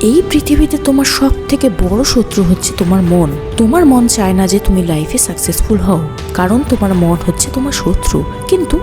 এই পৃথিবীতে তোমার সব থেকে বড় শত্রু হচ্ছে তোমার মন। তোমার মন চায় না যে তুমি লাইফে সাকসেসফুল হও। কারণ তোমার মন হচ্ছে তোমার শত্রু। কিন্তু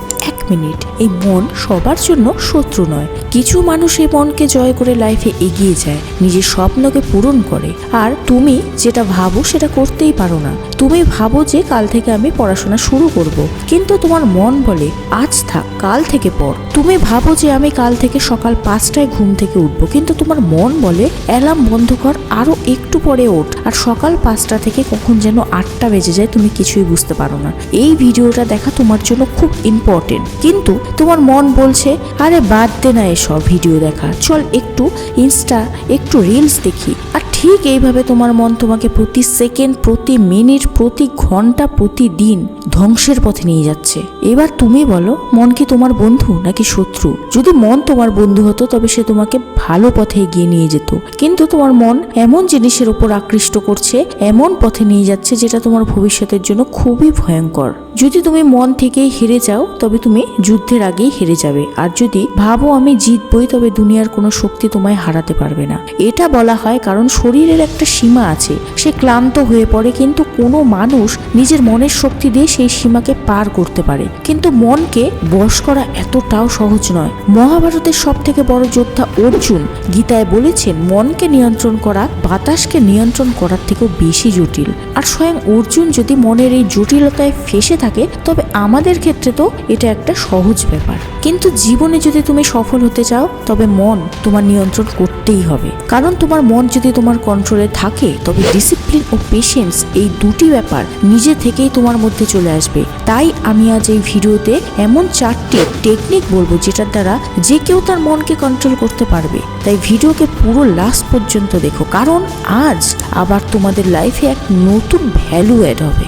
মিনিট। এই মন সবার জন্য শত্রু নয়। কিছু মানুষ এই মনকে জয় করে লাইফে এগিয়ে যায়, নিজের স্বপ্নকে পূরণ করে। আর তুমি যেটা ভাবো সেটা করতেই পারো না। তুমি ভাবো যে কাল থেকে আমি পড়াশোনা শুরু করব। কিন্তু তোমার মন বলে, আজ থাক, কাল থেকে পর তুমি ভাবো যে আমি কাল থেকে সকাল পাঁচটায় ঘুম থেকে উঠবো। কিন্তু তোমার মন বলে, অ্যালার্ম বন্ধ কর আরও একটু পরে ওঠ। আর সকাল পাঁচটা থেকে কখন যেন আটটা বেজে যায় তুমি কিছুই বুঝতে পারো না। এই ভিডিওটা দেখা তোমার জন্য খুব ইম্পর্টেন্ট কিন্তু তোমার মন বলছে, আরে বাদ দে না এসব ভিডিও দেখা। চল একটু ইনস্টা একটু রিলস দেখি। আর ঠিক এইভাবে তোমার মন তোমাকে প্রতি সেকেন্ড, প্রতি মিনিট, প্রতি ঘণ্টা, প্রতিদিন ধ্বংসের পথে নিয়ে যাচ্ছে। এবার তুমি বলো, মন কি তোমার বন্ধু নাকি শত্রু? যদি মন তোমার বন্ধু হতো, তবে সে তোমাকে ভালো পথে এগিয়ে নিয়ে যেত। কিন্তু তোমার মন এমন জিনিসের উপর আকৃষ্ট করছে, এমন পথে নিয়ে যাচ্ছে যেটা তোমার ভবিষ্যতের জন্য খুবই ভয়ঙ্কর। যদি তুমি মন থেকেই হেরে যাও, তবে তুমি যুদ্ধের আগেই হেরে যাবে। আর যদি ভাবো আমি জিতবই, তবে দুনিয়ার কোনো শক্তি তোমায় হারাতে পারবে না। এটা বলা হয় কারণ শরীরের একটা সীমা আছে। সে ক্লান্ত হয়ে পড়ে, কিন্তু কোনো মানুষ নিজের মনের শক্তি দিয়ে সেই সীমাকে পার করতে পারে। কিন্তু মনকে বশ করা এতটাও সহজ নয়। মহাভারতের সব থেকে বড় যোদ্ধা অর্জুন গীতায় বলেছেন, মনকে নিয়ন্ত্রণ করা, বাতাসকে নিয়ন্ত্রণ করার থেকেও বেশি জটিল। আর স্বয়ং অর্জুন যদি মনের এই জটিলতায় ফেসে থাকে, তবে আমাদের ক্ষেত্রে তো এটা একটা সহজ ব্যাপার। কিন্তু জীবনে যদি তুমি সফল হতে চাও, তবে মন তোমার নিয়ন্ত্রণ করতেই হবে। কারণ তোমার মন যদি তোমার কন্ট্রোলে থাকে, তবে ডিসিপ্লিন ও পেশেন্স এই দুটি ব্যাপার নিজে থেকেই তোমার মধ্যে চলে আসবে। তাই আমি আজ এই ভিডিওতে এমন চারটি টেকনিক বলব যেটার দ্বারা যে কেউ তার মনকে কন্ট্রোল করতে পারবে। তাই ভিডিওকে পুরো লাস্ট পর্যন্ত দেখো, কারণ আজ আবার তোমাদের লাইফে এক নতুন ভ্যালু অ্যাড হবে।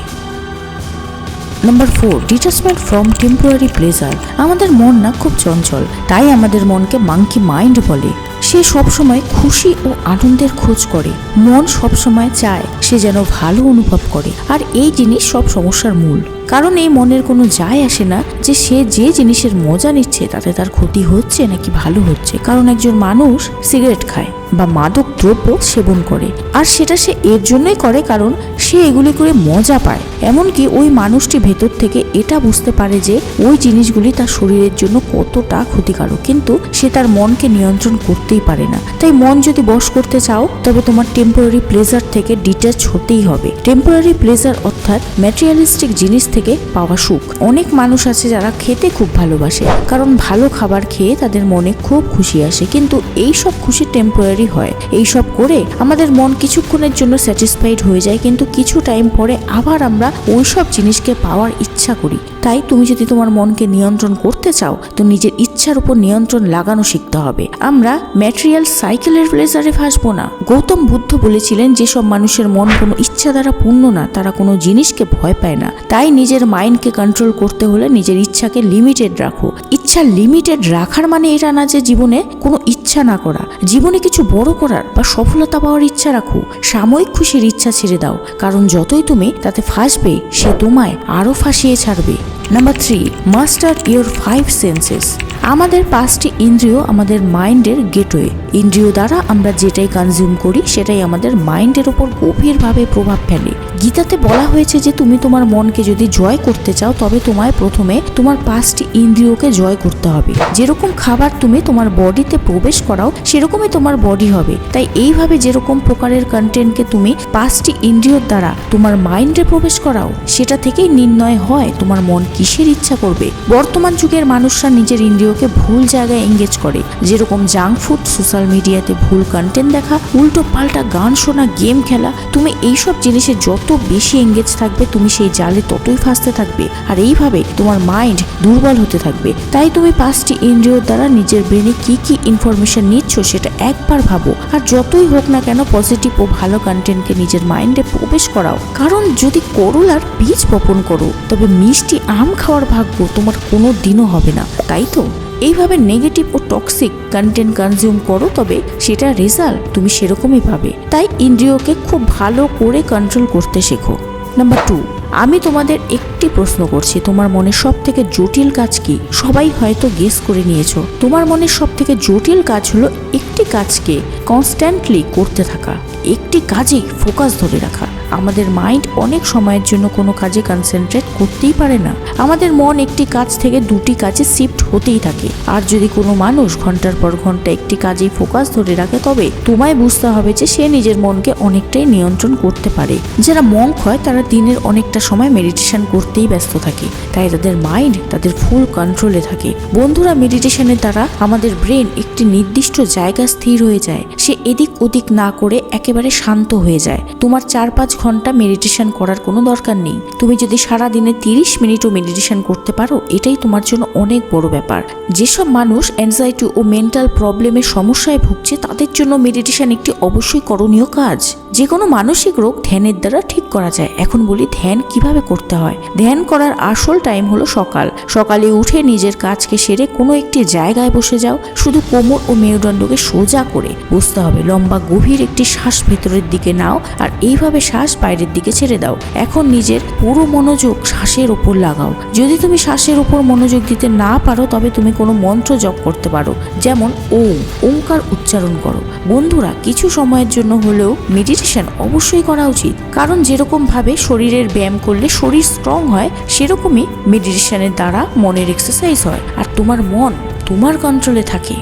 Number four detachment from temporary pleasure আমাদের মন না খুব চঞ্চল, তাই আমাদের মনকে মাঙ্কি মাইন্ড বলে। সে সবসময় খুশি ও আনন্দের খোঁজ করে। মন সবসময় চায় সে যেন ভালো অনুভব করে। আর এই জিনিস সব সমস্যার মূল। কারণ এই মনের কোনো যায় আসে না যে সে যে জিনিসের মজা নিচ্ছে তাতে তার ক্ষতি হচ্ছে নাকি ভালো হচ্ছে। কারণ একজন মানুষ সিগারেট খায় বা মাদক দ্রব্য সেবন করে। আর সেটা সে এর জন্যই করে কারণ সে এগুলি করে মজা পায়। এমনকি ওই মানুষটি ভেতর থেকে এটা বুঝতে পারে যে ওই জিনিসগুলি তার শরীরের জন্য কতটা ক্ষতিকারক। কিন্তু সে তার মনকে নিয়ন্ত্রণ করতেই পারে না। তাই মন যদি বশ করতে চাও, তবে তোমার টেম্পোরারি প্লেজার থেকে ডিটাচ হতেই হবে। টেম্পোরারি প্লেজার অর্থাৎ ম্যাটেরিয়ালিস্টিক জিনিস থেকে পাওয়া সুখ। অনেক মানুষ আছে যারা খেতে খুব ভালোবাসে, কারণ ভালো খাবার খেয়ে তাদের মনে খুব খুশি আসে। কিন্তু এই সব খুশি টেম্পোরারি হয়। এই সব করে আমাদের মন কিছুক্ষণের জন্য স্যাটিসফাইড হয়ে যায়, কিন্তু কিছু টাইম পরে আবার আমরা ওই সব জিনিসকে পাওয়ার ইচ্ছা করি। তাই তুমি যদি তোমার মনকে নিয়ন্ত্রণ করতে চাও, তো নিজের ইচ্ছার উপর নিয়ন্ত্রণ লাগানো শিখতে হবে। আমরা ম্যাটেরিয়াল সাইকেলের প্লেজারে ভাসবো না। গৌতম বুদ্ধ বলেছিলেন, যেসব মানুষের মন কোনো ইচ্ছা দ্বারা পূর্ণ না, তারা কোনো জিনিসকে ভয় পায় না। তাই নিজের মাইন্ডকে কন্ট্রোল করতে হলে নিজের ইচ্ছাকে লিমিটেড রাখো। ইচ্ছা লিমিটেড রাখার মানে এটা না যে জীবনে কোনো ইচ্ছা না করা। জীবনে কিছু বড় করার বা সফলতা পাওয়ার ইচ্ছা রাখো। সাময়িক খুশির ইচ্ছা ছেড়ে দাও। কারণ যতই তুমি তাতে ফাঁসবে, সে তোমায় আরও ফাঁসিয়ে ছাড়বে। Number three master your five senses আমাদের পাঁচটি ইন্দ্রিয় আমাদের মাইন্ডের গেটওয়ে ইন্দ্রিয় দ্বারা আমরা যেটাই কনজিউম করি, সেটাই আমাদের মাইন্ডের ওপর গভীরভাবে প্রভাব ফেলে। গীতাতে বলা হয়েছে যে, তুমি তোমার মনকে যদি জয় করতে চাও, তবে তোমায় প্রথমে তোমার পাঁচটি ইন্দ্রিয়কে জয় করতে হবে। যেরকম খাবার তুমি তোমার বডিতে প্রবেশ করাও, সেরকমই তোমার বডি হবে। তাই এইভাবে যেরকম প্রকারের কন্টেন্টকে তুমি পাঁচটি ইন্দ্রিয়র দ্বারা তোমার মাইন্ডে প্রবেশ করাও, সেটা থেকেই নির্ণয় হয় তোমার মন কিসের ইচ্ছা করবে। বর্তমান যুগের মানুষরা নিজের ইন্দ্রিয়কে ভুল জায়গায় এঙ্গেজ করে। যেরকম জাঙ্ক ফুড সোশ্যাল মিডিয়াতে ভুল কন্টেন্ট দেখা, উল্টো পাল্টা গান শোনা গেম খেলা, তুমি এইসব জিনিসে যত বেশি এঙ্গেজ থাকবে, তুমি সেই জালে ততই ফাঁসতে থাকবে। আর এইভাবে তোমার মাইন্ড দুর্বল হতে থাকবে। তাই তুমি পাঁচটি ইন্দ্রিয়র দ্বারা নিজের ব্রেনে কি কি ইনফরমেশন নিচ্ছ সেটা একবার ভাবো। আর যতই হোক না কেন পজিটিভ ও ভালো কন্টেন্টকে নিজের মাইন্ডে প্রবেশ করাও। কারণ যদি করলার বীজ বপন করো, তবে মিষ্টি আম খাওয়ার ভাগ্য তোমার কোনো দিনও হবে না। তাই তো? এইভাবে নেগেটিভ ও টক্সিক কন্টেন্ট কনজিউম করো, তবে সেটা রেজাল্ট তুমি সেরকমই পাবে। তাই ইন্দ্রিয়কে খুব ভালো করে কন্ট্রোল করতে শেখো। নাম্বার টু আমি তোমাদের একটি প্রশ্ন করছি। তোমার মনের সব থেকে জটিল কাজ কি? সবাই হয়তো গেস করে নিয়েছো। তোমার মনের সব থেকে জটিল কাজ হলো একটি কাজকে কনস্ট্যান্টলি করতে থাকা। একটি কাজেই ফোকাস ধরে রাখা। আমাদের মাইন্ড অনেক সময়ের জন্য কোনো কাজে কনসেন্ট্রেট করতেই পারে না। আমাদের মন একটি কাজ থেকে দুটি কাজে শিফট হতেই থাকে। আর যদি কোনো মানুষ ঘণ্টার পর ঘণ্টা একটি কাজেই ফোকাস ধরে রাখে, তবে তোমায় বুঝতে হবে যে সে নিজের মনকে অনেকটাই নিয়ন্ত্রণ করতে পারে। যারা মঙ্ক হয়, তারা দিনের অনেকটা সময় মেডিটেশন করতেই ব্যস্ত থাকে। তাই তাদের মাইন্ড তাদের ফুল কন্ট্রোলে থাকে। বন্ধুরা মেডিটেশনের দ্বারা আমাদের ব্রেন একটি নির্দিষ্ট জায়গা স্থির হয়ে যায়। সে এদিক ওদিক না করে একেবারে শান্ত হয়ে যায়। তোমার চার পাঁচ ঘণ্টা মেডিটেশন করার কোনো দরকার নেই। তুমি যদি সারা দিনে তিরিশ মিনিটও মেডিটেশন করতে পারো, এটাই তোমার জন্য অনেক বড় ব্যাপার। যেসব মানুষ অ্যাংজাইটি ও মেন্টাল প্রবলেমের সমস্যায় ভুগছে, তাদের জন্য মেডিটেশন একটি অবশ্যই করণীয় কাজ। যে কোনো মানসিক রোগ ধ্যানের দ্বারা ঠিক করা যায়। এখন বলি ধ্যান কীভাবে করতে হয়? ধ্যান করার আসল টাইম হলো সকাল। সকালে উঠে নিজের কাজকে সেরে কোনো একটি জায়গায় বসে যাও। শুধু কোমর ও মেরুদণ্ডকে সোজা করে বসতে হবে। লম্বা, গভীর একটি শ্বাস ভেতরের দিকে নাও আর এইভাবে শ্বাস বাইরের দিকে ছেড়ে দাও। এখন নিজের পুরো মনোযোগ শ্বাসের ওপর লাগাও। যদি তুমি শ্বাসের উপর মনোযোগ দিতে না পারো, তবে তুমি কোনো মন্ত্র জপ করতে পারো, যেমন ওম ওমকার উচ্চারণ করো। বন্ধুরা, কিছু সময়ের জন্য হলেও মেডিটেশন অবশ্যই করা উচিত। কারণ যেরকম ভাবে শরীরের ব্যায়াম করলে শরীর স্ট্রং হয়, সেরকমই মেডিটেশনের দ্বারা মনের এক্সারসাইজ হয়। আর তোমার মন তোমার কন্ট্রোলে থাকে।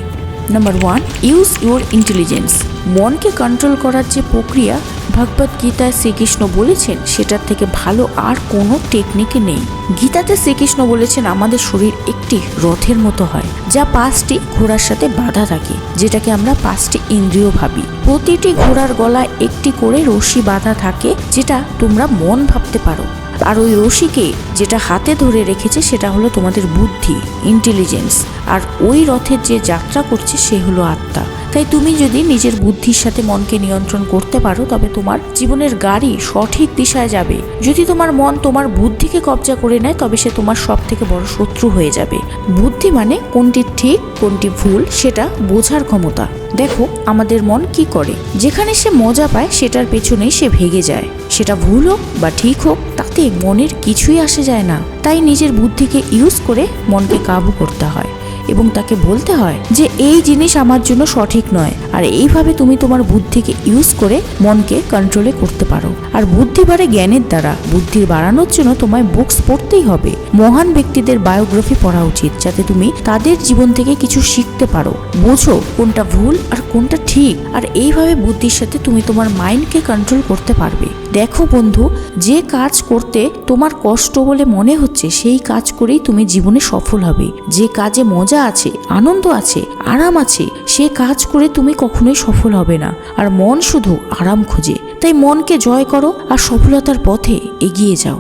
Number one use your intelligence মনকে কন্ট্রোল করার যে প্রক্রিয়া ভগবত গীতায় শ্রীকৃষ্ণ বলেছেন, সেটার থেকে ভালো আর কোনো টেকনিক নেই। গীতাতে শ্রীকৃষ্ণ বলেছেন, আমাদের শরীর একটি রথের মতো হয়, যা পাঁচটি ঘোড়ার সাথে বাঁধা থাকে, যেটাকে আমরা পাঁচটি ইন্দ্রিয় ভাবি। প্রতিটি ঘোড়ার গলায় একটি করে রশি বাঁধা থাকে, যেটা তোমরা মন ভাবতে পারো। আর ওই রশিকে যেটা হাতে ধরে রেখেছে, সেটা হলো তোমাদের বুদ্ধি ইন্টেলিজেন্স আর ওই রথের যে যাত্রা করছে, সে হলো আত্মা। তাই তুমি যদি নিজের বুদ্ধির সাথে মনকে নিয়ন্ত্রণ করতে পারো, তবে তোমার জীবনের গাড়ি সঠিক দিশায় যাবে। যদি তোমার মন তোমার বুদ্ধিকে কবজা করে নেয়, তবে সে তোমার সব থেকে বড় শত্রু হয়ে যাবে। বুদ্ধি মানে কোনটি ঠিক, কোনটি ভুল, সেটা বোঝার ক্ষমতা। দেখো, আমাদের মন কি করে? যেখানে সে মজা পায়, সেটার পেছনেই সে ভেগে যায়। সেটা ভুল হোক বা ঠিক হোক, তাতে মনের কিছুই আসে যায় না। তাই নিজের বুদ্ধিকে ইউজ করে মনকে কাবু করতে হয়। এবং তাকে বলতে হয় যে এই জিনিস আমার জন্য সঠিক নয়। আর এইভাবে তুমি তোমার বুদ্ধিকে ইউজ করে মনকে কন্ট্রোলে করতে পারো। আর বুদ্ধি বাড়ে জ্ঞানের দ্বারা। বুদ্ধির বাড়ানোর জন্য তোমায় বুকস পড়তেই হবে। মহান ব্যক্তিদের বায়োগ্রাফি পড়া উচিত, যাতে তুমি তাদের জীবন থেকে কিছু শিখতে পারো। বোঝো কোনটা ভুল আর কোনটা ঠিক। আর এইভাবে বুদ্ধির সাথে তুমি তোমার মাইন্ডকে কন্ট্রোল করতে পারবে। দেখো বন্ধু, যে কাজ করতে তোমার কষ্ট বলে মনে হচ্ছে, সেই কাজ করেই তুমি জীবনে সফল হবে। যে কাজে মজা আছে, আনন্দ আছে, আরাম আছে, সে কাজ করে তুমি কখনোই সফল হবে না। আর মন শুধু আরাম খোঁজে। তাই মনকে জয় করো আর সফলতার পথে এগিয়ে যাও।